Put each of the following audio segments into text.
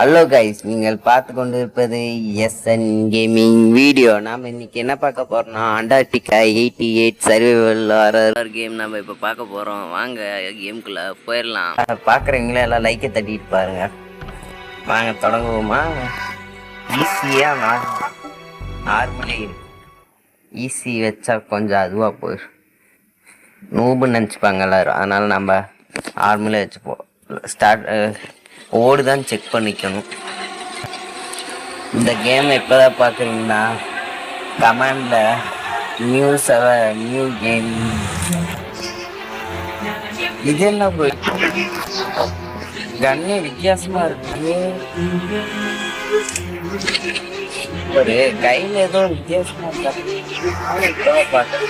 Hello guys நீங்கள் பார்த்து கொண்டு இருப்பது எஸ்என் கேமிங் வீடியோ நாம் இன்னைக்கு என்ன பார்க்க போகிறோம்னா Antarctica eighty eight survival horror game நம்ம இப்போ பார்க்க போகிறோம் வாங்க கேமுக்குள்ளே போயிடலாம். பார்க்குறவங்களே எல்லாம் லைக்கை தட்டிட்டு பாருங்க. வாங்க தொடங்குவோமா? ஈஸியாக நார்மலே ஈஸி வச்சா கொஞ்சம் அதுவாக போயிடும். நூபுன்னு நினச்சிப்பாங்க எல்லோரும். அதனால் நம்ம நார்மலே வச்சுப்போம். ஸ்டார்ட் ஓடு தான் செக் பண்ணிக்கணும். இந்த கேம் எப்போதான் பார்க்குறீங்கன்னா கமெண்டில் நியூ செவ நியூ கேம் இது என்ன bro? கண்ணு வித்தியாசமாக இருக்கு. ஒரு கையில் ஏதோ வித்தியாசமாக இருக்கா? இப்பதான்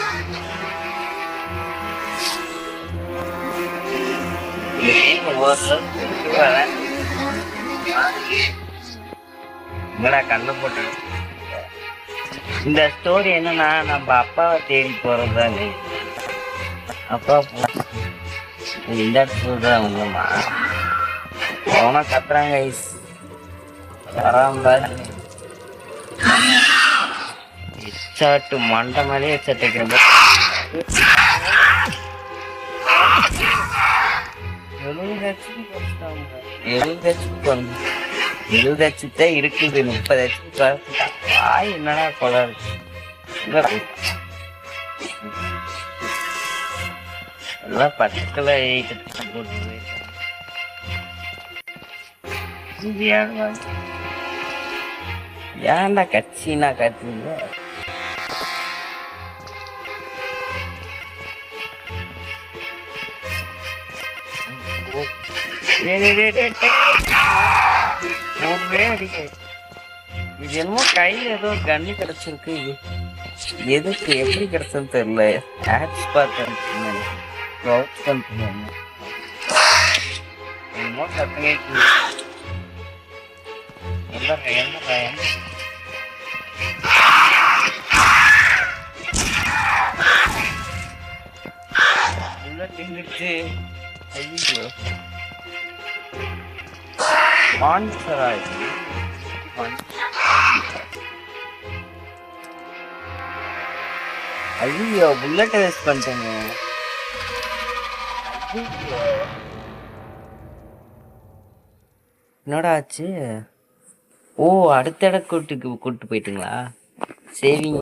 Thank you. இங்கடா கண்ணு போட்டு இந்த ஸ்டோரி என்னன்னா நம்ம அப்பாவை தேடி போறது தானே அப்பா இந்த இடத்துல தான் வந்தோமா அவனா கத்துறாங்க ஐஸ். வராம ஹெச்சாட்டு மண்டை மேலே எழுபது ஹெச்பி குறைச்சிட்டாங்க எழுபது ஹெச்பி தான் இருக்குது முப்பது ஹெச்பி வாய் என்னடா கொலை இருக்கு என்னடா? எல்லாம் பக்கத்துல எயிட்டு போட்டு போயிருக்காங்க. இது ஏன்டா? ஏன்டா கட்சினா கத்துங்க டேய், டேய், டேய், டேய், டேய். ஒரே அடிக்க. இது என்னமோ கையில ஏதோ கண்ணு கிடைச்சிருக்கு இது எதுக்கு எப்படி கிடைச்சதுன்னு தெரியல ஆட்ஸ் பார்த்தேன் என்னமோ சத்தம் கேட்குது எந்த எந்த பயம் உள்ள தின்னுச்சு ஐயோ மான்ஸ்டரா இது ஐயோ புல்லட் வேஸ்ட் பண்ணிட்டேங்க என்னடா ஆச்சு? ஓ அடுத்த இட கூட்டுக்கு கூப்பிட்டு போயிட்டுங்களா? சரிங்க.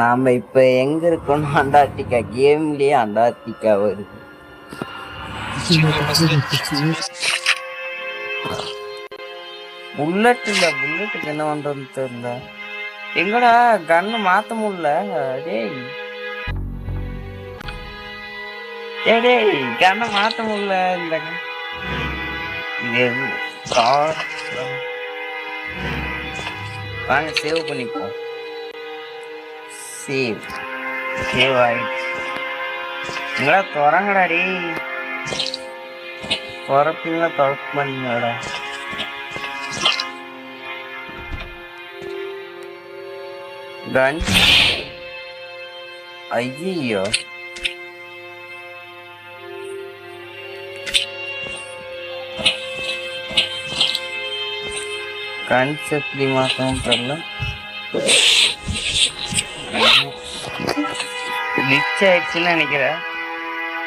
நாம இப்ப எங்க இருக்கோம்னா அண்டார்டிகா கேம்லயே அண்டார்டிகா வருது. புல்லட் இல்ல புல்லட்டுக்கு என்ன பண்றதுன்னு தெரியல. எங்கடா கண்ணு மாத்த முடியல? டேய். டேய் டேய் கண்ணை மாத்த முடியல இந்த வாங்க சேவ் பண்ணிப்போம். சேவ் சேவ் ஆயிடுச்சு. எங்கடா திறங்கடா டேய். திறப்பீங்களா திறக்க மாட்டீங்களாடா கன் ஐயோ கன்ஸ் எப்படி மாத்தணும் தெரியல ரிச் ஆயிடுச்சுன்னு நினைக்கிறேன்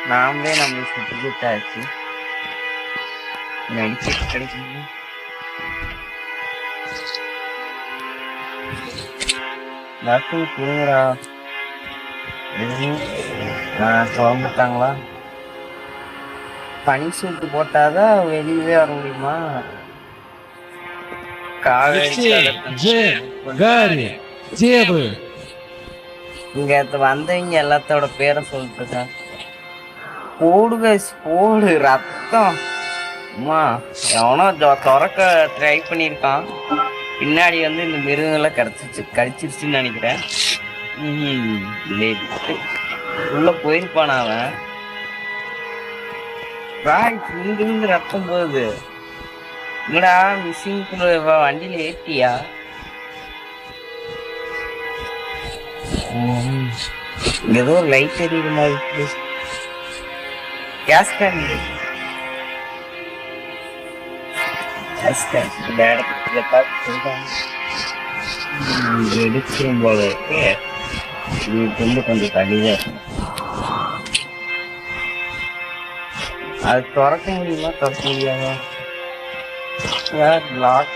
நாமளே நம்ம சுத்திக்கிட்டு ஆச்சு நடிச்சு கிடைக்கணும் டாக்டர் கொடுங்கடா. கிளம்பிட்டாங்களா பனி சூட்டு போட்டாதான் வெளியவே வர முடியுமா? இங்க வந்தவங்க எல்லாத்தோட பேரை சொல்லிட்டு இருக்கான் போடு போடு ரத்தம் அம்மா எவனோ துறக்க திறக்க ட்ரை பண்ணியிருக்கான் பின்னாடி வந்து இந்த மிருகங்கள்லாம் கிடச்சிருச்சு கடிச்சிருச்சுன்னு நினைக்கிறேன் உள்ள போயிருப்பான் அவன் ராய் இங்கிருந்து ரத்தம் போகுது என்னடா மிஸ்ஸிங் வண்டியில் ஏத்தியா ஏதோ லைட் எரியுது மாதிரி இருக்கு. கேஸ் கேன் கஷ்டம் இந்த இடத்துல பார்த்து சொல்றாங்க எடுத்துரும் போல இது கொஞ்சம் கொஞ்சம் தள்ளிதான் இருக்கும். அது திறக்க முடியுமா? திறக்க முடியாதா? சார் லாக்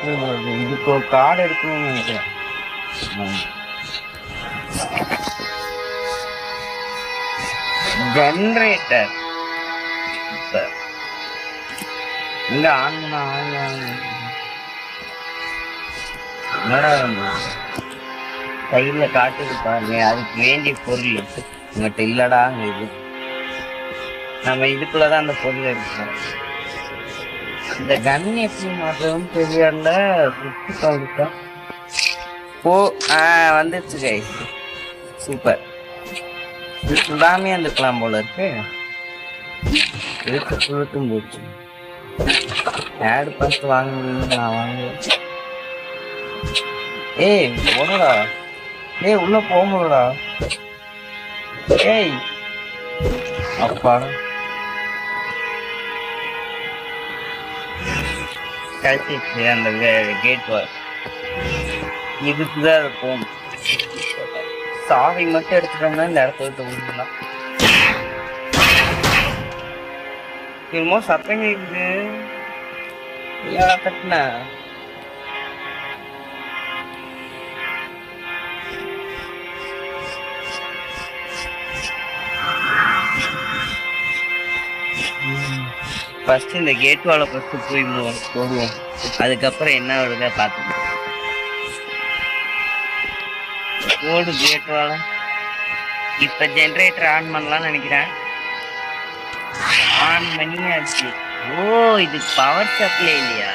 இதுக்கு ஒரு கார்டு எடுக்கணும்னு நினைக்கிறேன். ஜென்ரேட்டர் இல்ல ஆன் பண்ண ஆன் ஆன் கையில பாருங்க அதுக்கு வேண்டிய பொருள் உங்கள்கிட்ட இல்லடா இது. நம்ம இதுக்குள்ளதான் அந்த பொருள் இருக்கோம் இந்த கன் எப்படி மாற்றவும் தெரியல சுத்தி காமிக்கா ஓ ஆ வந்துருச்சு கை சூப்பர் இது சுடாமே இருந்துக்கலாம் போல இருக்கு. இழுத்து போச்சு. ஆடு பார்த்து வாங்க நான் வாங்குவேன் ஏய் போடா ஏய் உள்ள போங்கடா. ஏய். அப்பா. கழிச்சிச்சு அந்த கேட் வார் இதுக்கு தான் அது சாவி மட்டும் எடுத்துட்டோம்னா இந்த இடத்த விட்டு விடலாம். என்னமோ சத்தம் கேக்குது ஏன் தட்டின ஃபர்ஸ்ட் இந்த கேட் வாழை ஃபஸ்ட்டு போய் போடுவோம். அதுக்கப்புறம் என்ன வருதா பார்த்துக்கலாம். ஓடு கேட் வாழை இப்போ ஜென்ரேட்டர் ஆன் பண்ணலாம்னு நினைக்கிறேன். ஆன் பண்ணியாச்சு ஓ இது பவர் சப்ளை இல்லையா?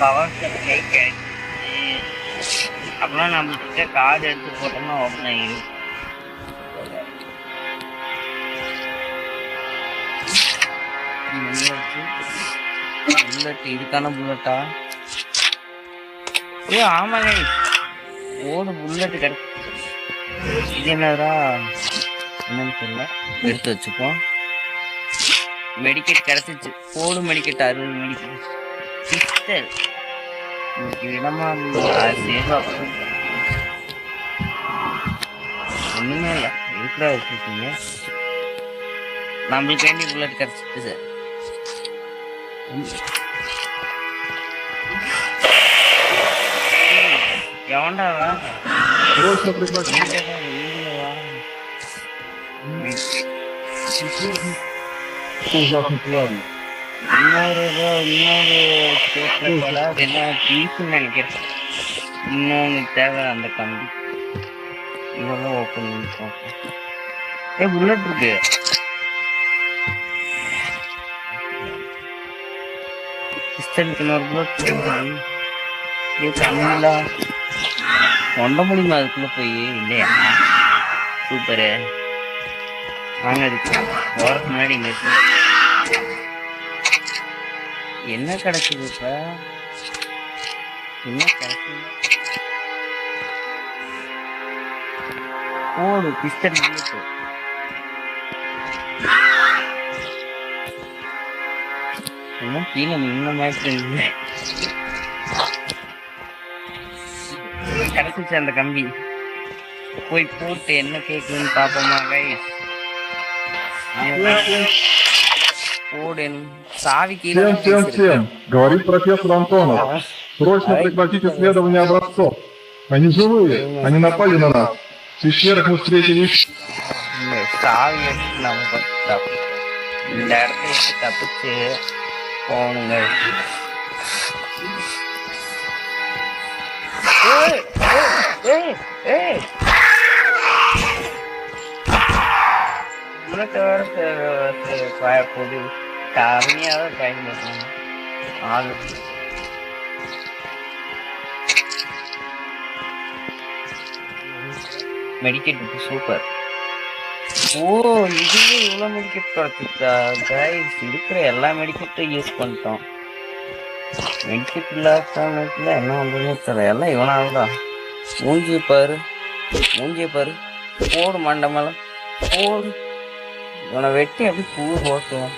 பவர் சப்ளை கிடைச்சு அப்புறம் நம்ம கிட்ட கார்டு எடுத்து போட்டோம்னா ஓப்பன் ஆகிடும் புல்லட் இதுக்கான புல்லட்டா ஏ ஆமாங்க ஓடு புல்லட் கிடைக்கும் இது என்னடா என்னன்னு தெரியல. எடுத்து வச்சுப்போம். மெடிக்கெட் கிடச்சிச்சு போடும் மெடிக்கெட் அறுபது மெடிக்கெட் சிஸ்டர் இடமா சேவா ஒன்றுமே இல்லை இருக்கிறா வச்சுருக்கீங்க நம்மளுக்கு வேண்டி புல்லட் கிடச்சிட்டு சார் எவன்டா Thank you. Jovem Plano. இன்னொரு இன்னொரு பேப்பர் என்ன ஜீப்னு நினைக்கிறேன் இன்னொன்று தேவை அந்த கம்பி இதெல்லாம் ஓப்பன் பண்ணி பார்ப்போம் ஏ புல்லட் இருக்கு பிஸ்டலுக்கு இன்னொரு புல்லட் தண்ணிலா ஒண்ட முடியுமா அதுக்குள்ளே போய் இல்லையா சூப்பரு முன்னாடி இருக்கு. என்ன கிடைச்சது இப்ப? என்ன கிடைச்சது ஓடு பிஸ்டல் புல்லட் என்ன கீழே நின்ன மாதிரி இல்லை கிடைச்சிச்சு அந்த கம்பி. போய் போட்டு என்ன கேக்குதுன்னு பாப்போமா கைஸ் Блин, Сави Всем, всем, всем. Говорит профессор Антонов. Срочно прекратить исследование образцов. Они живые, они напали на нас. В пещерах мы встретили их. Эй, эй, эй, эй! வேற ச- ச- பய- பொது கம்மியாக டைம் பண்ணணும் ஆளு மெடிக்கெட் சூப்பர் ஓ இதுவே இவ்வளோ மெடிக்கெட் கிடச்சிச்சா கைஸ் இருக்கிற எல்லா மெடிக்கெட்டும் யூஸ் பண்ணிட்டோம்। மெடிக்கெட் இல்லாத சமயத்தில் என்ன பண்ணுறதுன்னு தெரியல. எல்லாம் இவனால்தான் மூஞ்சியை பாரு. மூஞ்சியை பாரு. போடு மண்டை போடு. இவனை வெட்டி அப்படி பூ போட்டோம்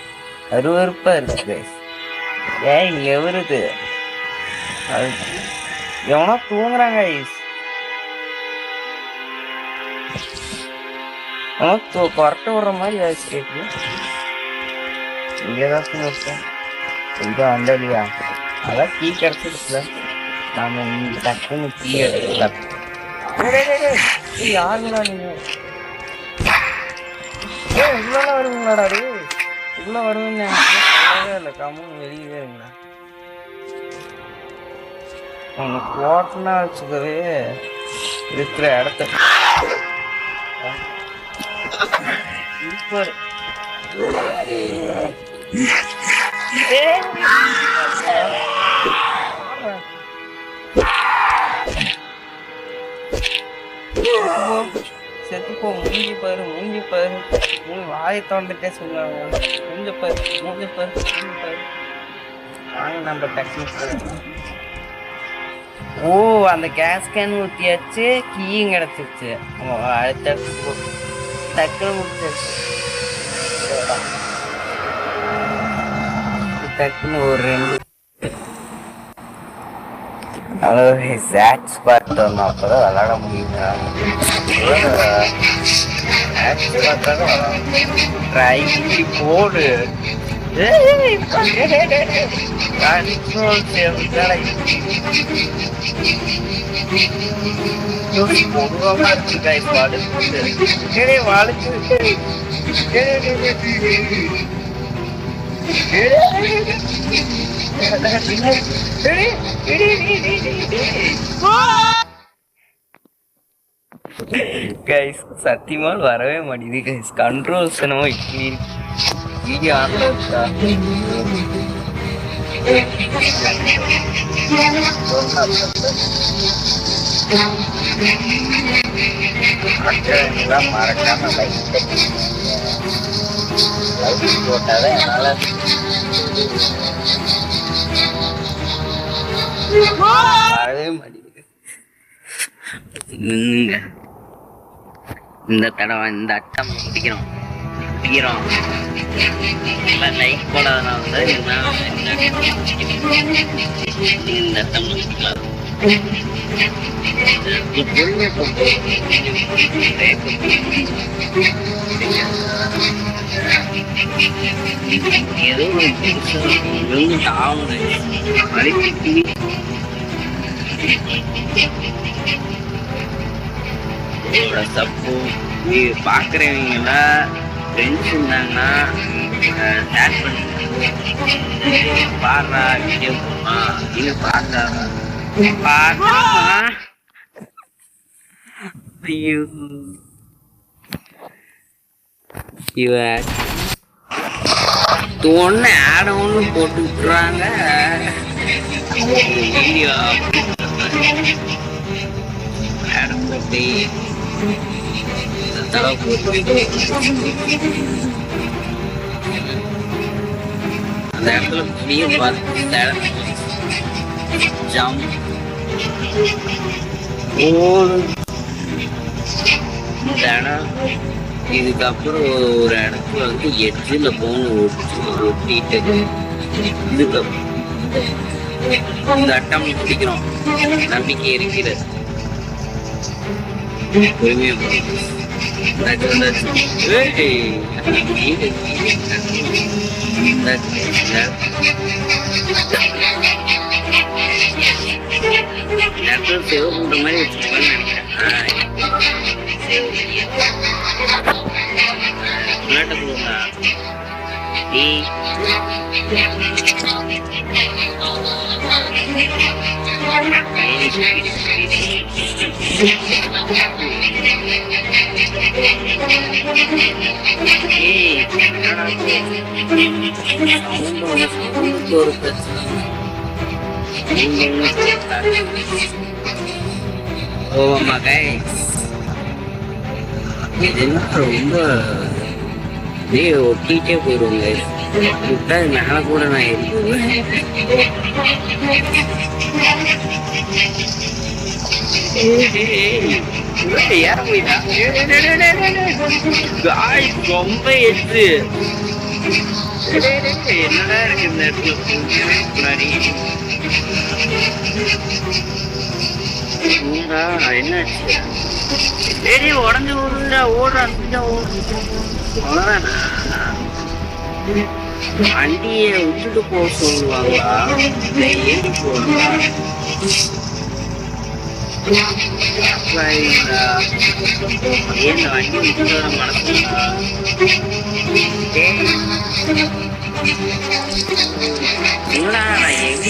அருவருப்பா இருக்கு கைஸ் ஏன் இங்க வருது அது எவனோ தூங்குறாங்க ஐஸ் அவன் தூ கொரட்டை விடுற மாதிரி ஆயிடுச்சு கேட்கு இங்கே ஏதாச்சும் இதோ அந்த வந்தடியா அதான் டீ கிடச்சிருச்சுல நாம டக்குன்னு டீ எடுத்துக்கலாம். யாருங்களா நீங்கள் இவ்வளோ வருவீங்களாடா அது இவ்வளோ வருவீங்க இல்லை. கம்முன்னு வெளியவே இருங்களா ஒன்று கோட்டனா வச்சுக்கவே இருக்கிற இடத்த. சூப்பர் செத்து போ மூஞ்சி பாரு மூஞ்சி பாரு. மூணு வாயை தோண்டுட்டே சொல்லுவாங்க. மூஞ்ச பாரு மூஞ்ச பாரு மூஞ்சி பாரு. வாங்க நம்ம டெக்னிக் ஓ அந்த கேஸ் கேன் ஊற்றியாச்சு கீயும் கிடச்சிருச்சு போ டக்குன்னு முடிச்சிருச்சு டக்குன்னு ஒரு ரெண்டு ஹலோ சேட்ஸ் பார்த்தோம் அப்பதான் விளாட முடியுங்க ட்ரை போடு கண்ட்ரோல் சேர்ந்தடை பொதுவாக இருக்கு guys, வழுக்குது. டேய், கைஸ் சத்தியமால் வரவே மாட்டேங்குது கைஸ் கண்ட்ரோல்ஸ் என்னமோ இப்படி வீடியோ ஆன் இருக்கா இதெல்லாம் மறக்காம லைக் லைக் போட்டாவே என்னால வரவே மாட்டேங்குது இந்த தடவை இந்த அட்டம் பிடிக்கிறோம். பிடிக்கிறோம். எல்லாம் லைக் போடாதனால வந்து எல்லாம் இந்த அட்டம் முடிக்கலாம் ஏதோ ஒரு விழுந்து ஆகணும் அடிச்சு உங்களோட நீ பார்க்குறவங்களாம் ஃப்ரெண்ட்ஸ் இருந்தாங்கன்னா ஷேர் பண்ணுங்க பாடுறா வீடியோ பாடுறா பாடுறா ஐயோ ஒன்று ஆட ஒன்று போட்டு விட்டுறாங்க. வீடியோ ஆட போட்டு. தடவை அந்த இடத்துல புளிய பார்த்து இந்த இடத்துல ஜம். ஓடு இந்த இடம். இதுக்கப்புறம் ஒரு இடத்துல வந்து எட்ஜில் போன ஒட்டி இந்த அட்டம் பிடிக்கிறோம் நம்பிக்கை இருக்கிறது. பொறுமையா பண்ற மாதிரி நினைக்கிறேன். டேய் ஏய், என்னடா இது? sound ஒண்ணு, அப்படியே ஒட்டிகிட்டே போயிடுவோம் கைஸ் விட்டா மேலே கூட நான் ஏறிடுவேன். காய் ரொம்ப எட்டு. என்னடா இருக்கு இந்த இடத்துல? என்னாச்சு? சரி உடஞ்சு ஓடுறா. ஓடுறான் ஓடுறான் வண்டியை விட்டுட்டு போக சொல்லுவாங்களா இல்லை ஏறி போடுவா ஏன் வண்டி விட்டு வர என்னடா நான் எங்க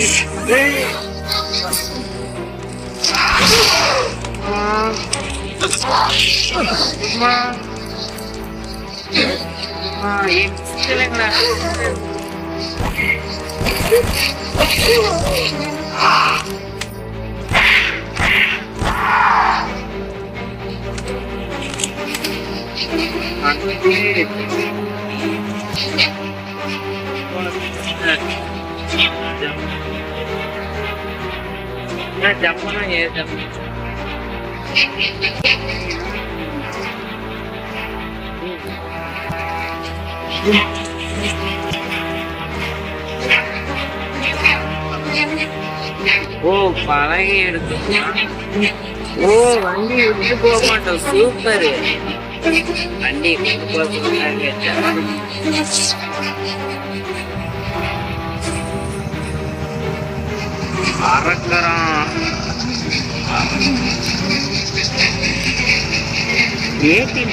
டேய். அம்மா. அம்மா. அம்மா, என் பிள்ளைங்களா. ஜப்பனா ஏ ஜப் ஓ பழகி எடுத்து. ஓ வண்டி விட்டு போக மாட்டோம். சூப்பர் வண்டி விட்டு போக சொன்னாங்க.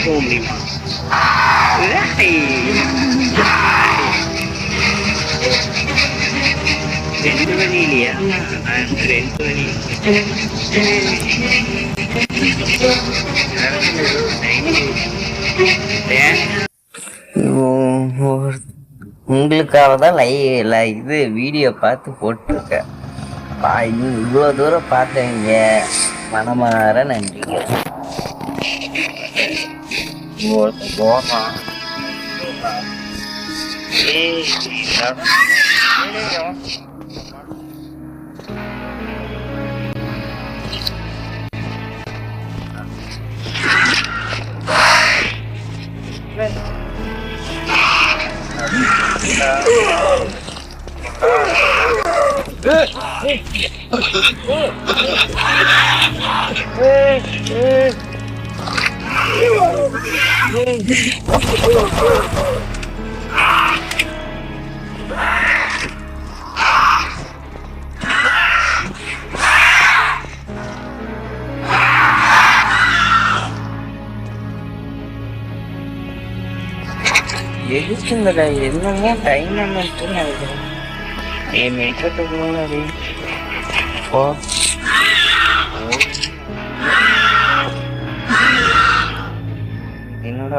போக முடியுமா? ஏய். ரெண்டு மணி இல்லையா ரெண்டு மணி உங்களுக்காக தான் லை இது வீடியோ பார்த்து போட்டிருக்கேன் பா இவ்வளோ தூரம் பார்த்தவங்க மனமாற நன்றிங்க goma. E melhor. Ah! போறான் ஏய் எதுக்குங்கடா என்னமோ டைனமெண்ட்டு நினைக்கிறேன் என் மேக்கத்துக்கு முன்னாடி போ என்னடா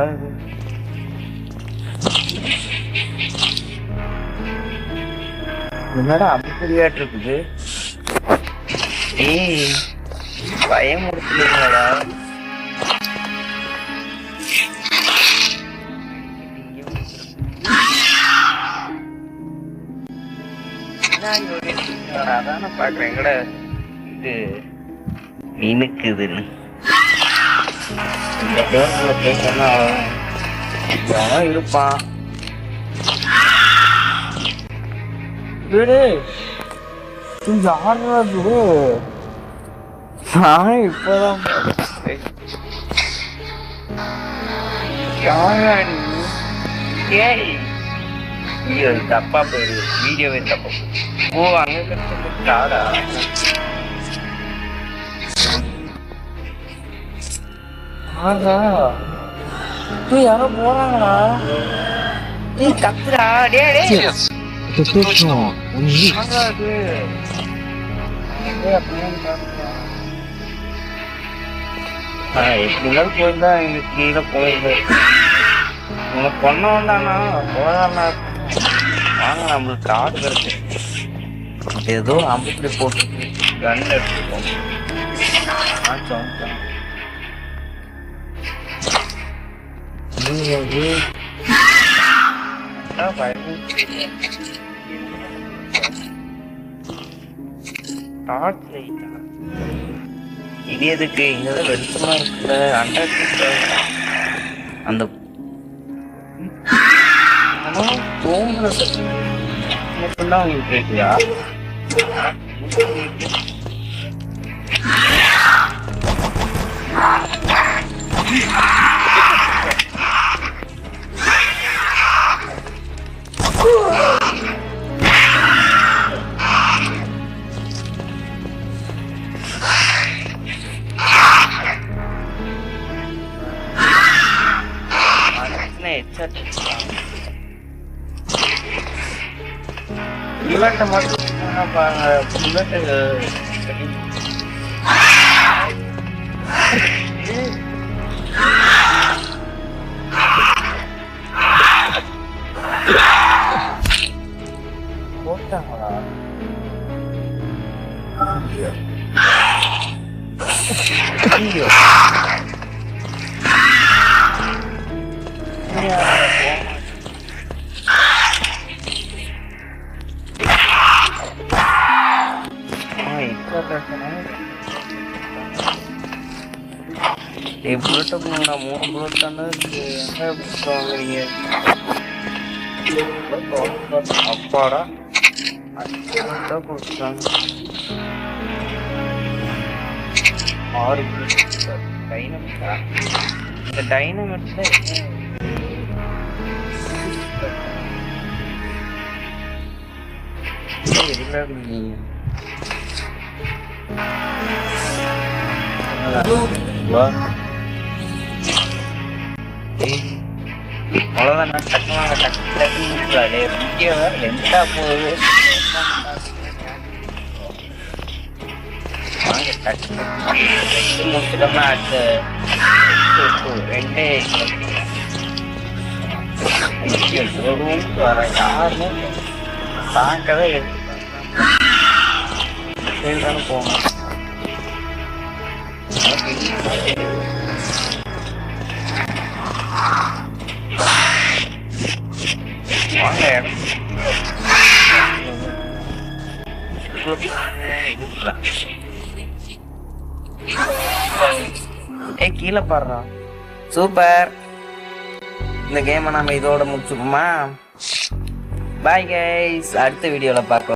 இது என்னடா அப்படியாட்டு இருக்குது ஏய் பயமுறுத்துலீங்களா அதான பாக்குறேன். கூட இது? மினுக்குதுன்னு இந்த டோர்ல பேசனா எவன் இருப்பான் யாரு நான் இப்பதான் யாரா நீ? ஏய் இது தப்பா போயிடுது வீடியோவே தப்பா போயிடுது. ஓ அங்க ஆகா நீ யாரோ போறாங்களா நீ கத்துறா டே டே Это точно он. Он жив. ஆகா அது எங்க அப்படியே பாருங்க. ஆ, எப்படி இருந்தாலும் போயிருந்தா எங்க கீழே போயிருந்தது உனக்கு பொண்ணு வந்தானா போதானா வாங்க நம்மளுக்கு காடு கிடைச்சு ஏதோ அம்புக்குடி போட்டு கன் எடுத்துப்போம் ஆ, சொந்தம். நீங்க இது ஆ, பயந்துச்சு. டார்ச் லைட்டா இது எதுக்கு இங்கதான் வெளிச்சமா இருக்குல்ல அண்டார்டிகா அந்த ஆமா, மட்டும்தான் உங்களுக்கு கேட்குதா புல்லட்டை மட்டும் பாருங்க புல்லட்டு புல்லட்டை போனா மூணு புல்லட் தானே வாங்குறீங்க அப்பாடா. அதான் கொடுத்தாங்க ஆறு டைனமிட்டா இந்த டைனமிட்ல என்ன அவ்வளோதான் நான் டக்குனாங்க டக்கு டக்குன்னு முடிச்சாலே முக்கிய வேற போகுது? வாங்க டக்கு முடிச்சிட்டோம்னா அடுத்த ரெண்டே வர யாருமே போகணும். ஏய் கீழே பாடுறா. சூப்பர். இந்த கேமை நம்ம இதோட முடிச்சுப்போமா? பாய் கைஸ் அடுத்த வீடியோவில் பார்க்கலாம்.